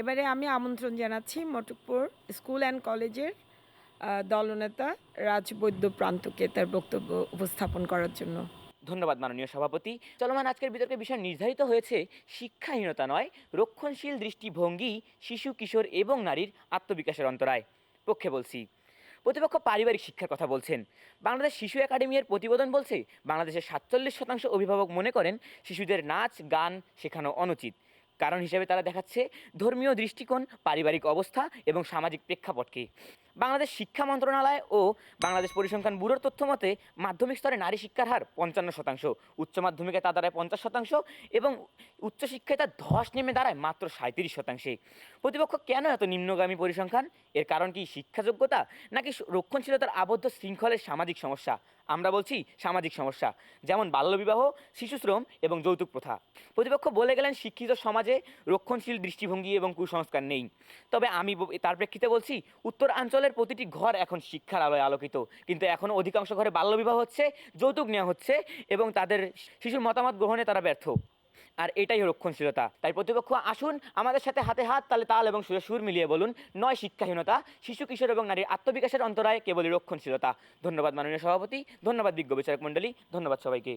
এবারে আমি আমন্ত্রণ জানাচ্ছি মটকপুর স্কুল অ্যান্ড কলেজের দলনেতা রাজবৈদ্য প্রান্তকে তার বক্তব্য উপস্থাপন করার জন্য। ধন্যবাদ মাননীয় সভাপতি। চলমান আজকের বিতর্কের বিষয় নির্ধারিত হয়েছে, শিক্ষাহীনতা নয়, রক্ষণশীল দৃষ্টিভঙ্গি, শিশু, কিশোর এবং নারীর আত্মবিকাশের অন্তরায়। পক্ষে বলছি, প্রতিপক্ষ পারিবারিক শিক্ষার কথা বলছেন। বাংলাদেশ শিশু একাডেমি এর প্রতিবেদন বলছে, বাংলাদেশের সাতচল্লিশ শতাংশ অভিভাবক মনে করেন, শিশুদের নাচ, গান শেখানো অনুচিত। কারণ হিসেবে তারা দেখাচ্ছে ধর্মীয় দৃষ্টিকোণ পারিবারিক অবস্থা এবং সামাজিক প্রেক্ষাপটকে। বাংলাদেশ শিক্ষা মন্ত্রণালয় ও বাংলাদেশ পরিসংখ্যান ব্যুরোর তথ্য মতে, মাধ্যমিক স্তরে নারী শিক্ষার হার পঞ্চান্ন শতাংশ, উচ্চ মাধ্যমিকে তা দাঁড়ায় পঞ্চাশ শতাংশ এবং উচ্চশিক্ষায় তা ধস নেমে দাঁড়ায় মাত্র সাঁত্রিশ শতাংশে। প্রতিপক্ষ কেন এত নিম্নগামী পরিসংখ্যান? এর কারণ কি শিক্ষাযোগ্যতা নাকি রক্ষণশীলতার আবদ্ধ শৃঙ্খলের সামাজিক সমস্যা? আমরা বলছি সামাজিক সমস্যা, যেমন বাল্যবিবাহ, শিশুশ্রম এবং যৌতুক প্রথা। প্রতিপক্ষ বলে গেলেন শিক্ষিত সমাজে রক্ষণশীল দৃষ্টিভঙ্গি এবং কুসংস্কার নেই। তবে আমি তার প্রেক্ষিতে বলছি উত্তরাঞ্চলের প্রতিটি ঘর এখন শিক্ষার আলোয় আলোকিত। কিন্তু এখনও অধিকাংশ ঘরে বাল্যবিবাহ হচ্ছে, যৌতুক নেওয়া হচ্ছে এবং তাদের শিশুর মতামত গ্রহণে তারা ব্যর্থ। আর এটাই রক্ষণশীলতা। তাই প্রতিপক্ষ, আসুন আমাদের সাথে হাতে হাত, তালে তাল এবং সুরে সুর মিলিয়ে বলুন, নয় শিক্ষাহীনতা, শিশু, কিশোর এবং নারীর আত্মবিকাশের অন্তরায় কেবলই রক্ষণশীলতা। ধন্যবাদ মাননীয় সভাপতি, ধন্যবাদ বিজ্ঞ বিচারক মণ্ডলী, ধন্যবাদ সবাইকে।